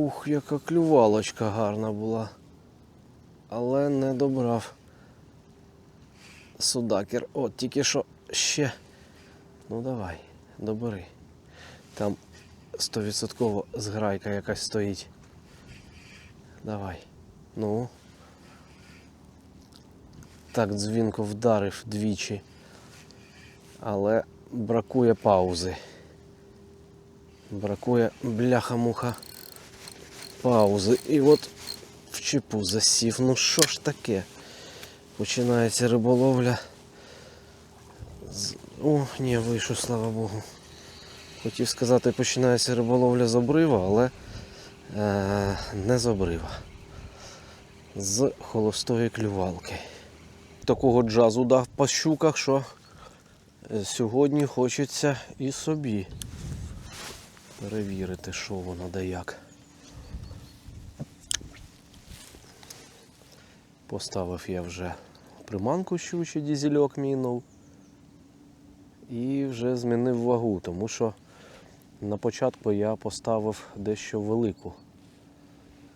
Ух, яка клювалочка гарна була. Але не добрав. Судакер. От тільки що ще. Ну давай, добери. Там 100% зграйка якась стоїть. Давай. Ну. Так дзвінко вдарив двічі. Але бракує паузи. Бракує бляха-муха паузи. І от в чіпу засів. Ну що ж таке? Починається риболовля. О, ні, вийшов, слава Богу. Хотів сказати, починається риболовля з обрива, але е, не з обрива. З холостої клювалки. Такого джазу дав по щуках, що е, сьогодні хочеться і собі перевірити, що воно да як. Поставив я вже приманку щучий дізельок мінув. І вже змінив вагу, тому що на початку я поставив дещо велику.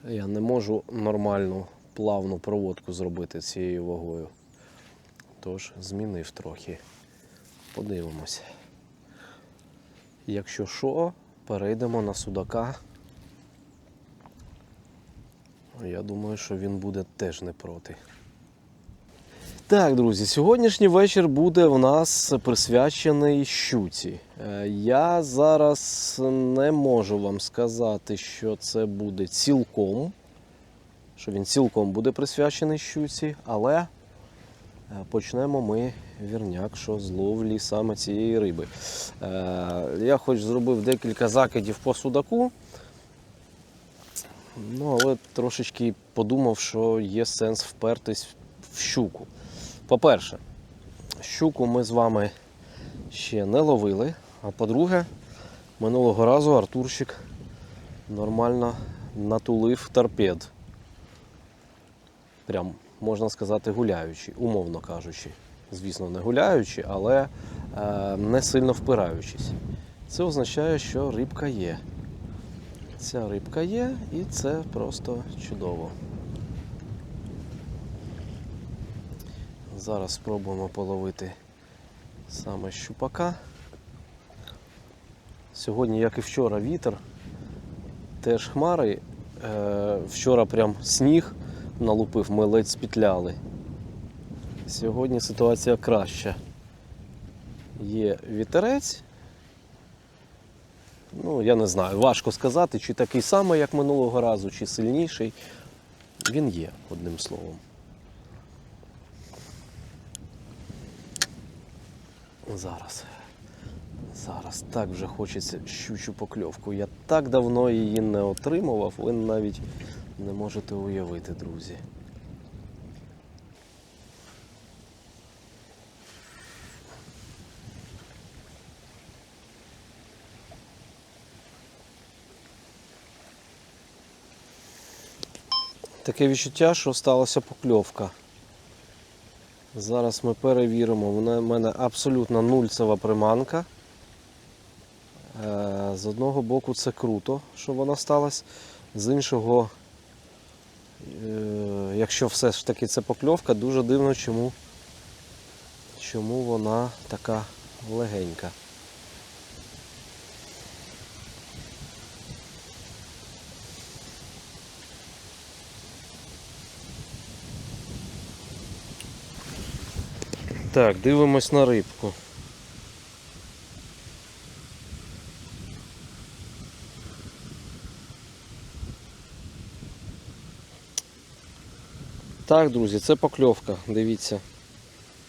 Я не можу нормальну плавну проводку зробити цією вагою. Тож змінив трохи. Подивимось. Якщо що, перейдемо на судака. Я думаю, що він буде теж не проти. Так, друзі, сьогоднішній вечір буде у нас присвячений щуці. Е, Я зараз не можу вам сказати, що це буде цілком, що він цілком буде присвячений щуці, але е, почнемо ми вірняк, що з ловлі саме цієї риби. Е, Я хоч зробив декілька закидів по судаку. Ну, але трошечки подумав, що є сенс впертись в щуку. По-перше, щуку ми з вами ще не ловили. А по-друге, минулого разу Артурчик нормально натулив торпед. Прям, можна сказати, гуляючи, умовно кажучи. Звісно, не гуляючи, але е, не сильно впираючись. Це означає, що рибка є. Ця рибка є, і це просто чудово. Зараз спробуємо половити саме щупака. Сьогодні, як і вчора, вітер, теж хмари. Е, Вчора прям сніг налупив, ми ледь спітляли. Сьогодні ситуація краща. Є вітерець. Ну, я не знаю, важко сказати, чи такий самий, як минулого разу, чи сильніший. Він є, одним словом. Зараз. Зараз так вже хочеться щучу покльовку. Я так давно її не отримував, ви навіть не можете уявити, друзі. Таке відчуття, що сталася покльовка. Зараз ми перевіримо. Вона в мене абсолютно нульцева приманка. Е, З одного боку це круто, що вона сталася. З іншого, е, якщо все ж таки це покльовка, дуже дивно, чому, чому вона така легенька. Так, дивимось на рибку. Так, друзі, це покльовка, дивіться.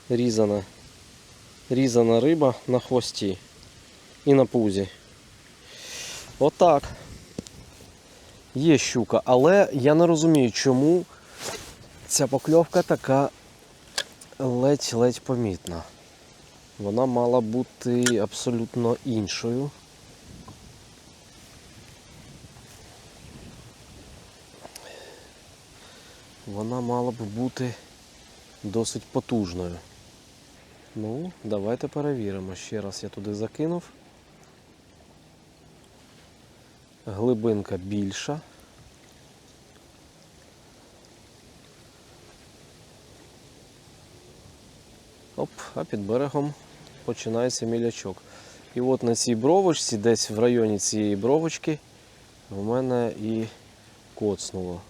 Різана. Різана риба на хвості і на пузі. Отак. Є щука, але я не розумію, чому ця покльовка така ледь-ледь помітна. Вона мала бути абсолютно іншою. Вона мала б бути досить потужною. Ну, давайте перевіримо. Ще раз я туди закинув. Глибинка більша. А під берегом починається мілячок. І от на цій бровочці, десь в районі цієї бровочки, в мене і коцнуло.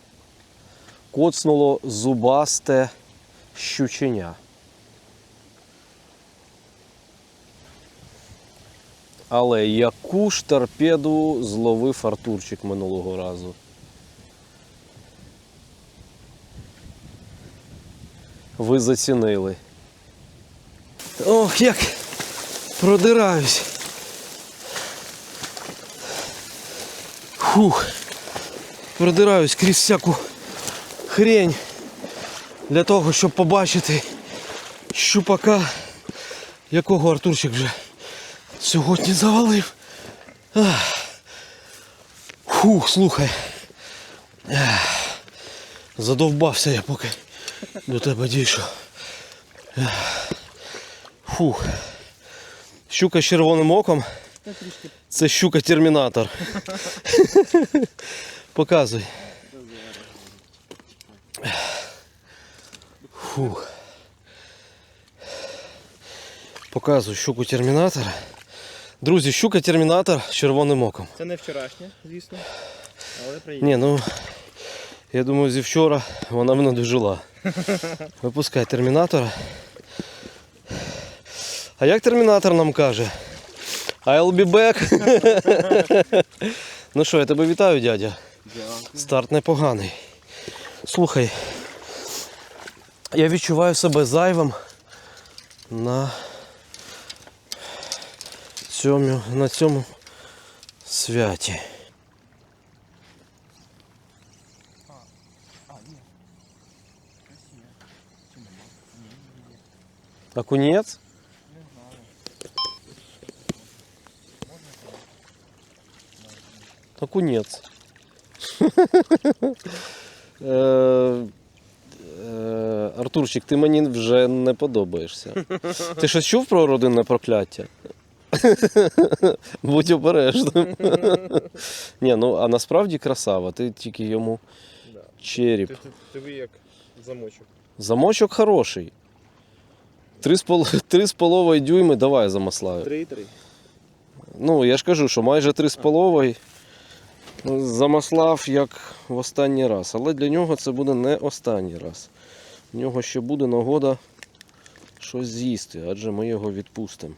Коцнуло зубасте щученя. Але яку ж торпеду зловив Артурчик минулого разу. Ви зацінили. Ох, як продираюсь. Фух. Продираюсь крізь всяку хрень для того, щоб побачити щупака, якого Артурчик вже сьогодні завалив. Фух, слухай. Задовбався я, поки до тебе дійшов. Фух. Щука з червоним оком. Це щука термінатор. Показуй. Фух. Показую щуку термінатора. Друзі, щука термінатор з червоним оком. Це не вчорашнє, звісно. Але приємно. Ні, ну я думаю, зі вчора вона мене дожила. Випускай термінатора. А як термінатор нам каже? I'll be back. ну що, я тебе вітаю, дядя. Старт непоганий. Слухай, я відчуваю себе зайвим на цьому, на цьому святі. Окунець? Окунець. Е, е, Артурчик, ти мені вже не подобаєшся. Ти щось чув про родинне прокляття? Будь обережним. Ні, ну а насправді красава, ти тільки йому череп. Ти, диви як замочок. Замочок хороший. Три з, пол... Три з половою дюйми давай замаслаю. 3,3. Ну, я ж кажу, що майже три з половою замаслав як в останній раз. Але для нього це буде не останній раз. В нього ще буде нагода щось з'їсти, адже ми його відпустимо.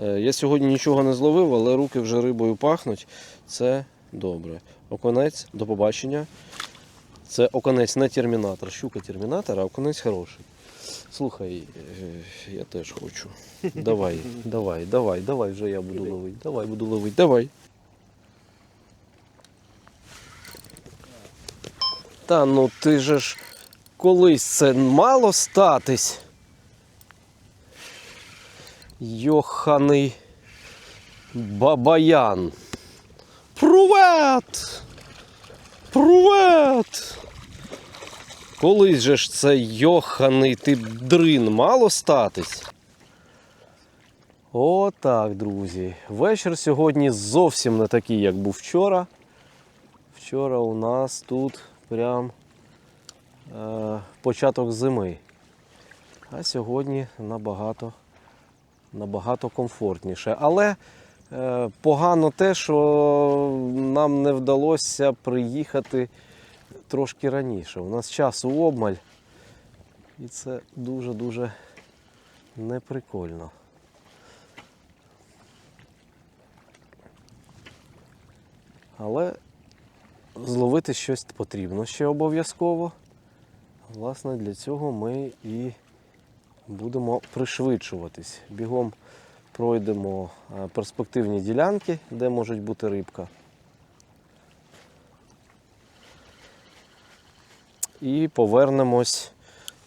Е, Я сьогодні нічого не зловив, але руки вже рибою пахнуть. Це добре. Оконець, до побачення. Це оконець не термінатор, щука термінатор, а оконець хороший. Слухай, е, я теж хочу. Давай, давай, давай, давай, вже я буду ловити. Давай, буду ловити, давай. Та ну ти ж колись це мало статись. Йоханий Бабаян. Привет! Привет! Колись же ж це йоханий ти дрин мало статись. Отак, друзі. Вечір сьогодні зовсім не такий, як був вчора. Вчора у нас тут прям е, початок зими. А сьогодні набагато, набагато комфортніше. Але е, погано те, що нам не вдалося приїхати трошки раніше. У нас часу обмаль. І це дуже-дуже неприкольно. Але зловити щось потрібно ще обов'язково. Власне, для цього ми і будемо пришвидшуватись. Бігом пройдемо е, перспективні ділянки, де може бути рибка. І повернемось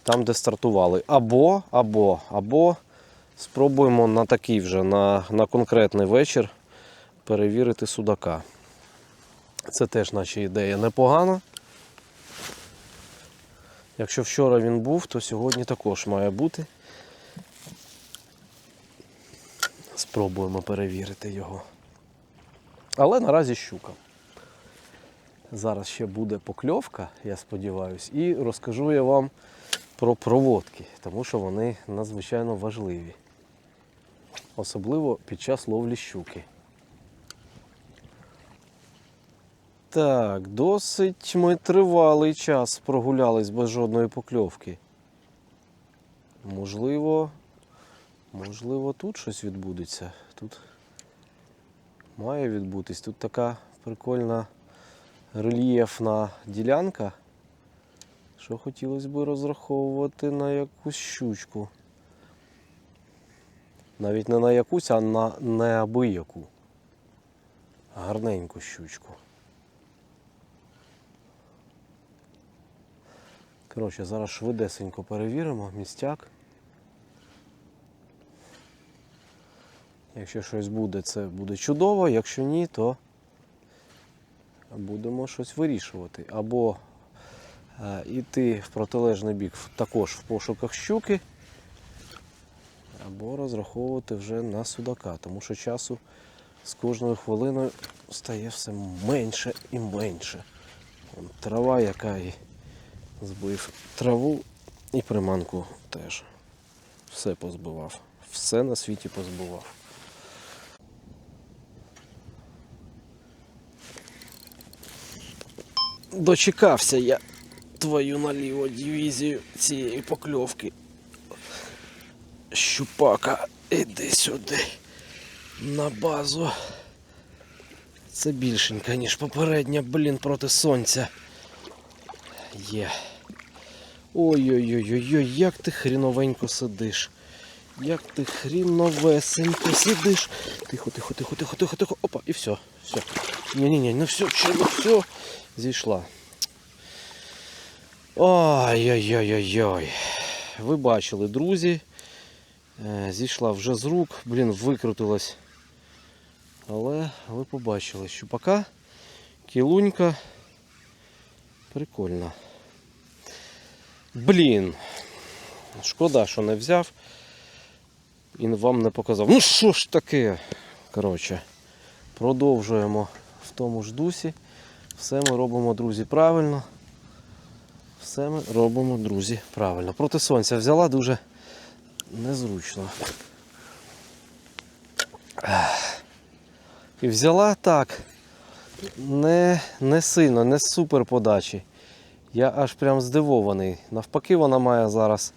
там, де стартували. Або, або, або спробуємо на такий вже, на, на конкретний вечір перевірити судака. Це теж наша ідея непогана. Якщо вчора він був, то сьогодні також має бути. Спробуємо перевірити його. Але наразі щука. Зараз ще буде покльовка, я сподіваюся, і розкажу я вам про проводки, тому що вони надзвичайно важливі. Особливо під час ловлі щуки. Так, досить ми тривалий час прогулялись без жодної покльовки. Можливо, можливо, тут щось відбудеться. Тут має відбутись. Тут така прикольна рельєфна ділянка, що хотілося б розраховувати на якусь щучку. Навіть не на якусь, а на неабияку. Гарненьку щучку. Коротше, зараз швидесенько перевіримо містяк. Якщо щось буде, це буде чудово, якщо ні, то будемо щось вирішувати. Або е, йти в протилежний бік також в пошуках щуки, або розраховувати вже на судака, тому що часу з кожною хвилиною стає все менше і менше. Трава, яка і збив траву і приманку теж. Все позбивав. Все на світі позбивав. Дочекався я твою наліво дивізію цієї покльовки. Щупака, іди сюди. На базу. Це більшенька, ніж попередня, блін, проти сонця. Є. Ой-ой-ой-ой, як ти хріновенько сидиш. Як ти хріновесенько сидиш. Тихо, тихо, тихо, тихо, тихо, тихо. Опа, і все. Все. Ні-ні-ні, ну все, чого, все. Зійшла. Ой-ой-ой-ой-ой. Ви бачили, друзі. Е, Зійшла вже з рук. Блін, викрутилась. Але ви побачили, щупака, кілунька. Прикольно. Блін. Шкода, що не взяв. І вам не показав. Ну що ж таке? Коротше, продовжуємо в тому ж дусі. Все ми робимо, друзі, правильно. Все ми робимо, друзі, правильно. Проти сонця взяла дуже незручно. І взяла так. Не, не сильно, не супер подачі. Я аж прям здивований. Навпаки, вона має зараз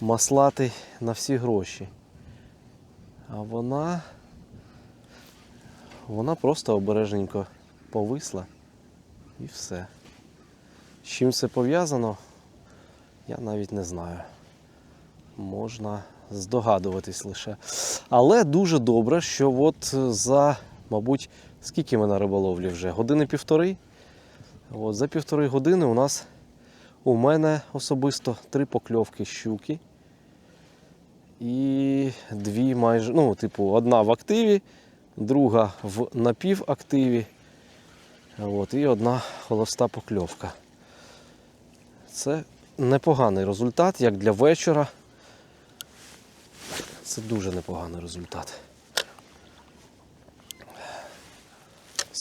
маслати на всі гроші. А вона. Вона просто обережненько повисла і все. З чим це пов'язано, я навіть не знаю. Можна здогадуватись лише. Але дуже добре, що от за, мабуть, скільки ми на риболовлі вже? Години півтори. От за півтори години у нас у мене особисто три покльовки щуки. І дві майже, ну, типу, одна в активі, друга в напівактиві. От, і одна холоста покльовка. Це непоганий результат, як для вечора. Це дуже непоганий результат.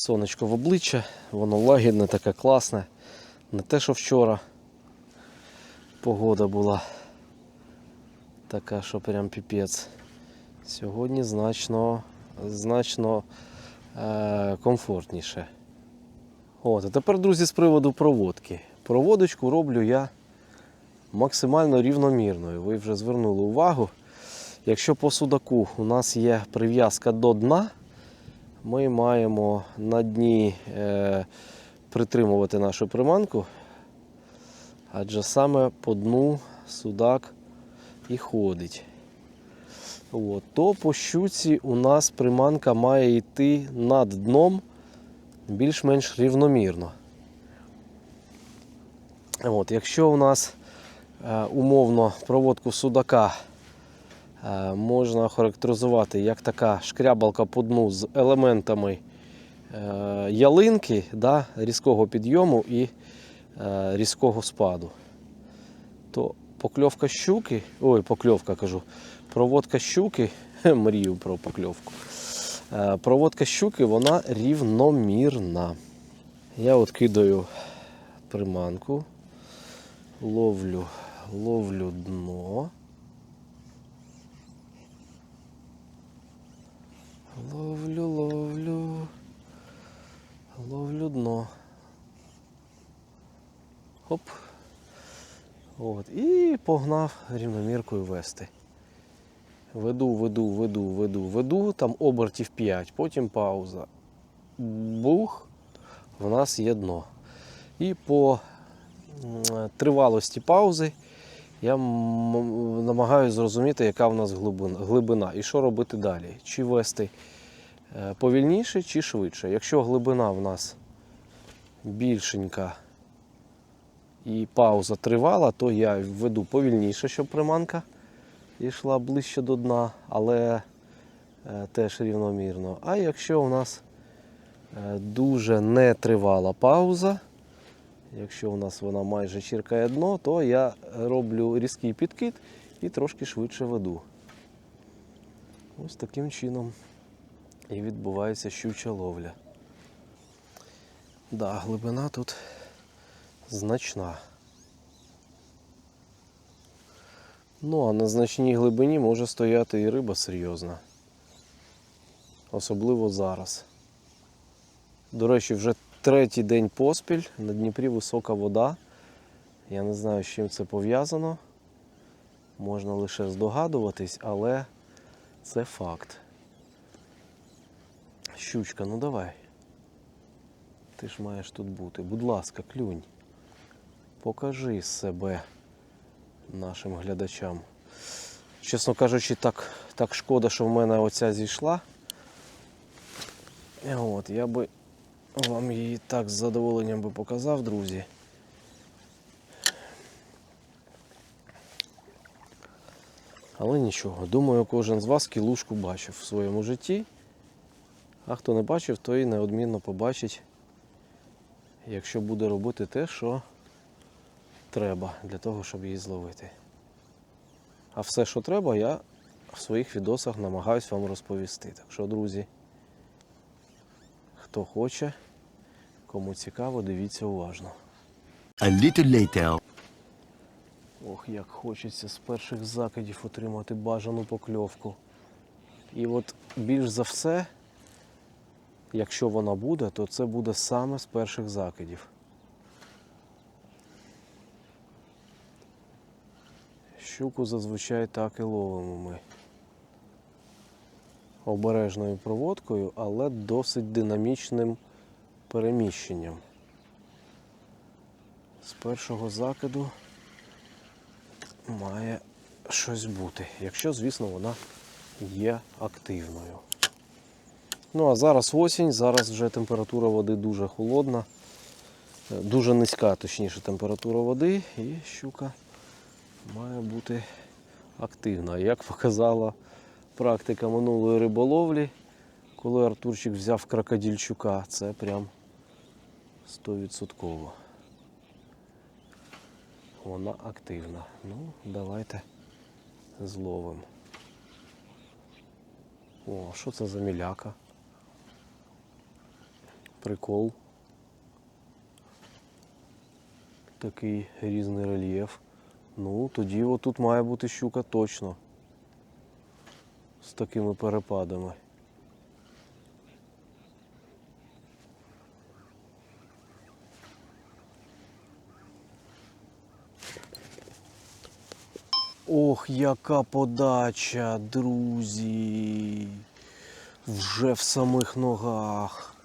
Сонечко в обличчя, воно лагідне, таке класне. Не те, що вчора погода була така, що прям піпець. Сьогодні значно, значно е- комфортніше. От, а тепер, друзі, з приводу проводки. Проводочку роблю я максимально рівномірною. Ви вже звернули увагу. Якщо по судаку у нас є прив'язка до дна, ми маємо на дні е, притримувати нашу приманку, адже саме по дну судак і ходить. От, то по щуці у нас приманка має йти над дном більш-менш рівномірно. От, якщо у нас е, умовно проводку судака можна характеризувати як така шкрябалка по дну з елементами е, ялинки, да, різкого підйому і е, різкого спаду, то покльовка щуки, ой, покльовка кажу, проводка щуки, мрію про покльовку. Е, Проводка щуки вона рівномірна. Я от кидаю приманку, ловлю, Ловлю дно. Ловлю, ловлю. Ловлю дно. Хоп. От. І погнав рівноміркою вести. Веду, веду, веду, веду, веду, там обертів 5, потім пауза. Бух, в нас є дно. І по тривалості паузи я намагаюся зрозуміти, яка в нас глибина, і що робити далі. Чи вести е, повільніше, чи швидше. Якщо глибина в нас більшенька і пауза тривала, то я веду повільніше, щоб приманка йшла ближче до дна, але е, теж рівномірно. А якщо у нас е, дуже нетривала пауза, якщо у нас вона майже чіркає дно, то я роблю різкий підкид і трошки швидше веду. Ось таким чином і відбувається щуча ловля. Да, глибина тут значна. Ну, а на значній глибині може стояти і риба серйозна. Особливо зараз. До речі, вже третій день поспіль на Дніпрі висока вода. Я не знаю, з чим це пов'язано. Можна лише здогадуватись, але це факт. Щучка, ну давай. Ти ж маєш тут бути. Будь ласка, клюнь. Покажи себе нашим глядачам. Чесно кажучи, так, так шкода, що в мене оця зійшла. От, я би вам її так з задоволенням би показав, друзі. Але нічого, думаю, кожен з вас кілушку бачив в своєму житті. А хто не бачив, той неодмінно побачить, якщо буде робити те, що треба для того, щоб її зловити. А все, що треба, я в своїх відосах намагаюсь вам розповісти. Так що, друзі, хто хоче, кому цікаво, дивіться уважно. A little later. Ох, як хочеться з перших закидів отримати бажану покльовку. І от більш за все, якщо вона буде, то це буде саме з перших закидів. Щуку зазвичай так і ловимо ми. Обережною проводкою, але досить динамічним переміщенням. З першого закиду має щось бути, якщо, звісно, вона є активною. Ну а зараз осінь, зараз вже температура води дуже холодна, е, дуже низька, точніше, температура води, і щука має бути активна. Як показала практика минулої риболовлі, коли Артурчик взяв крокодильчука, це прям 100%. Вона активна. Ну, давайте зловимо. О, що це за міляка? Прикол. Такий різний рельєф. Ну, тоді отут має бути щука точно. З такими перепадами. Ох, яка подача, друзі. Вже в самих ногах.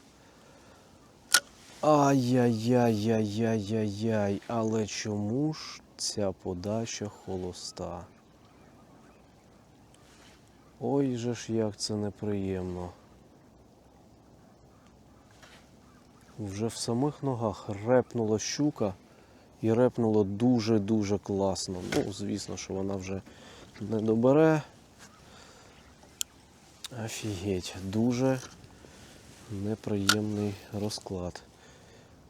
Ай-яй-яй-яй-яй-яй-яй. Але чому ж ця подача холоста? Ой же ж як це неприємно. Вже в самих ногах репнула щука і репнула дуже-дуже класно. Ну, звісно, що вона вже не добере. Офігеть, дуже неприємний розклад.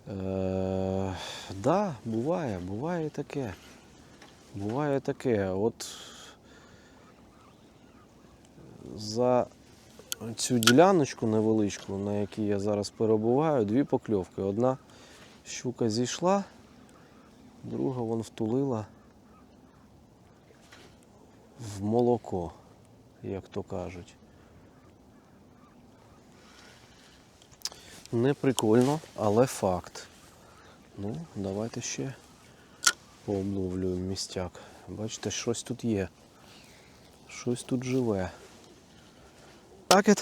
Е, да, буває, буває таке. Буває таке. От за цю діляночку невеличку, на якій я зараз перебуваю, дві покльовки. Одна щука зійшла, друга вон втулила в молоко, як то кажуть. Не прикольно, але факт. Ну, давайте ще пообловлюємо містяк. Бачите, щось тут є. Щось тут живе. Так.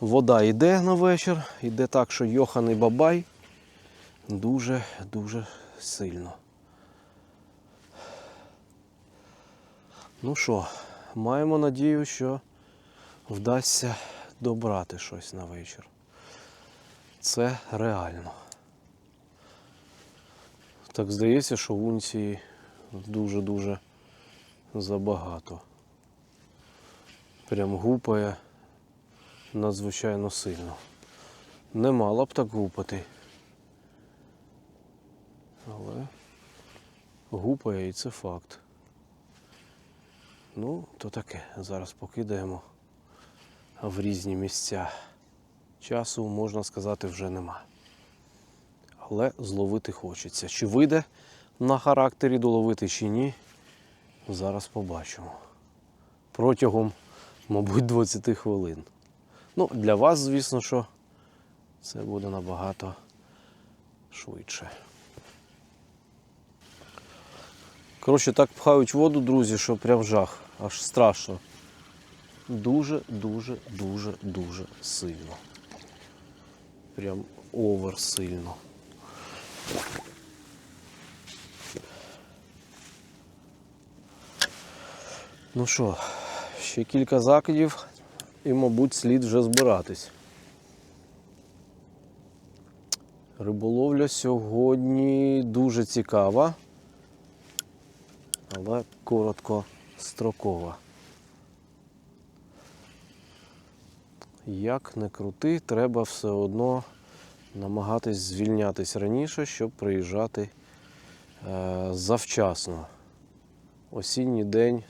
Вода йде на вечір, йде так, що йоханий бабай дуже-дуже сильно. Ну що, маємо надію, що вдасться добрати щось на вечір. Це реально. Так здається, що унції дуже-дуже забагато. Прям гупає надзвичайно сильно. Не мало б так гупати. Але гупає і це факт. Ну, то таке. Зараз покидаємо в різні місця. Часу, можна сказати, вже нема. Але зловити хочеться. Чи вийде на характері доловити чи ні, зараз побачимо. Протягом, мабуть, 20 хвилин. Ну, для вас, звісно, що це буде набагато швидше. Коротше, так пхають воду, друзі, що прям жах, аж страшно. Дуже, дуже, дуже, дуже сильно. Прям овер сильно. Ну що, ще кілька закидів і, мабуть, слід вже збиратись. Риболовля сьогодні дуже цікава, але короткострокова. Як не крути, треба все одно намагатись звільнятись раніше, щоб приїжджати е, завчасно. Осінній день